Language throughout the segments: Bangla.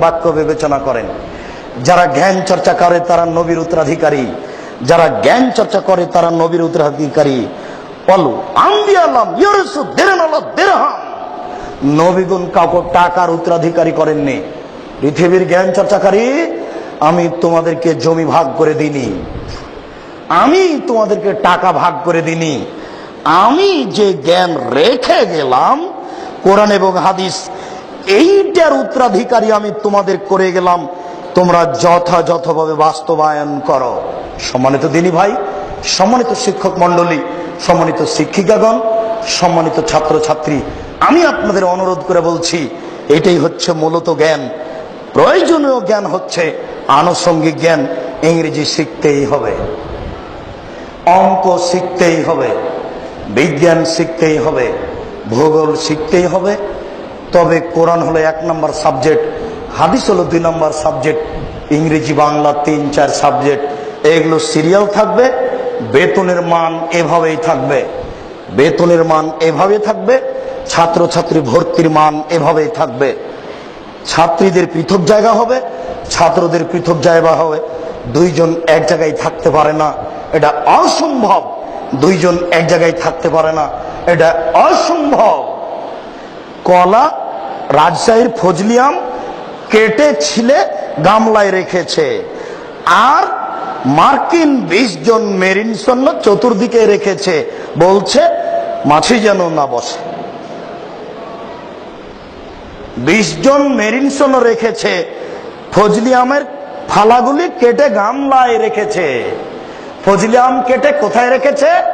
বাক্য বিবেচনা করেন? যারা জ্ঞান চর্চা করে, তারা নবীর উত্তরাধিকারী। যারা জ্ঞান চর্চা করে, তারা নবীর উত্তরাধিকারী। বলো নবীগুন কাউকে টাকার উত্তরাধিকারী করেননি। পৃথিবীর জ্ঞান চর্চাকারী, আমি তোমাদেরকে জমি ভাগ করে দিনি আমি তোমাদেরকে টাকা ভাগ করে দিনি আমি যে জ্ঞান রেখে গেলাম, কোরআন এবং হাদিস এইটার উত্তরাধিকারী আমি তোমাদের করে গেলাম। তোমরা যথাযথভাবে বাস্তবায়ন করো। সম্মানিত দিনী ভাই, সম্মানিত শিক্ষক মন্ডলী সম্মানিত শিক্ষিকাগণ, সম্মানিত ছাত্রছাত্রী, আমি আপনাদের অনুরোধ করে বলছি, এটাই হচ্ছে মূলত জ্ঞান। প্রয়োজনীয় জ্ঞান হচ্ছে আনুষঙ্গিক জ্ঞান। ইংরেজি শিখতেই হবে। অঙ্ক শিখতেই হবে। বিজ্ঞান শিখতেই হবে। ভূগোল শিখতেই হবে। তবে কোরআন হলো এক নম্বর সাবজেক্ট, হাদিস হলো দুই নম্বর সাবজেক্ট, ইংরেজি, বাংলা তিন, চার সাবজেক্ট। এগুলো সিরিয়াল থাকবে, বেতনের মান এভাবেই থাকবে। বেতনের মান এভাবে থাকবে, ছাত্রছাত্রী ভর্তির মান এভাবেই থাকবে। ছাত্রীদের পৃথক জায়গা হবে, ছাত্রদের পৃথক জায়গা হবে। দুইজন এক জায়গায় থাকতে পারে না, এটা অসম্ভব। দুইজন এক জায়গায় থাকতে পারে না, এটা অসম্ভব। কলা রাজশাহীর ফজলিয়াম কেটে ছিলে গামলায় রেখেছে। আর মার্কিন বিশ জন মেরিন সৈন্য চতুর্দিকে রেখেছে। বলছে, মাছি যেন না বসে। বিশ জন মেরিন সৈন্য রেখেছে। ফজলিয়ামের ফালাগুলি কেটে গামলায় রেখেছে। ফজলিয়াম কেটে কোথায় রেখেছে?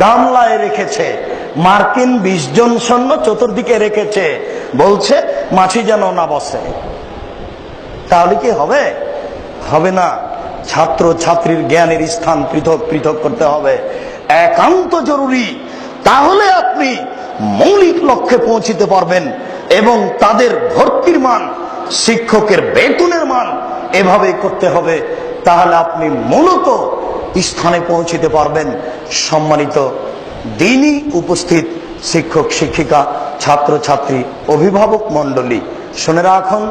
গামলায় রেখেছে। মার্কিন বিশ জন সৈন্য চতুর্দিকে রেখেছে। বলছে, মাছি যেন না বসে। তাহলে কি হবে? হবে না। ছাত্র ছাত্রীর জ্ঞানের স্থান পৃথক পৃথক করতে হবে। একান্ত জরুরি। তাহলে আপনি মৌলিক লক্ষ্যে পৌঁছিতে পারবেন এবং তাদের ভর্তির মান, শিক্ষকের বেতনের মান এভাবে করতে হবে। তাহলে আপনি মূলত স্থানে পৌঁছিতে পারবেন। সম্মানিত দিনই উপস্থিত শিক্ষক শিক্ষিকা ছাত্র ছাত্রী অভিভাবক মণ্ডলী। শুনে রাখুন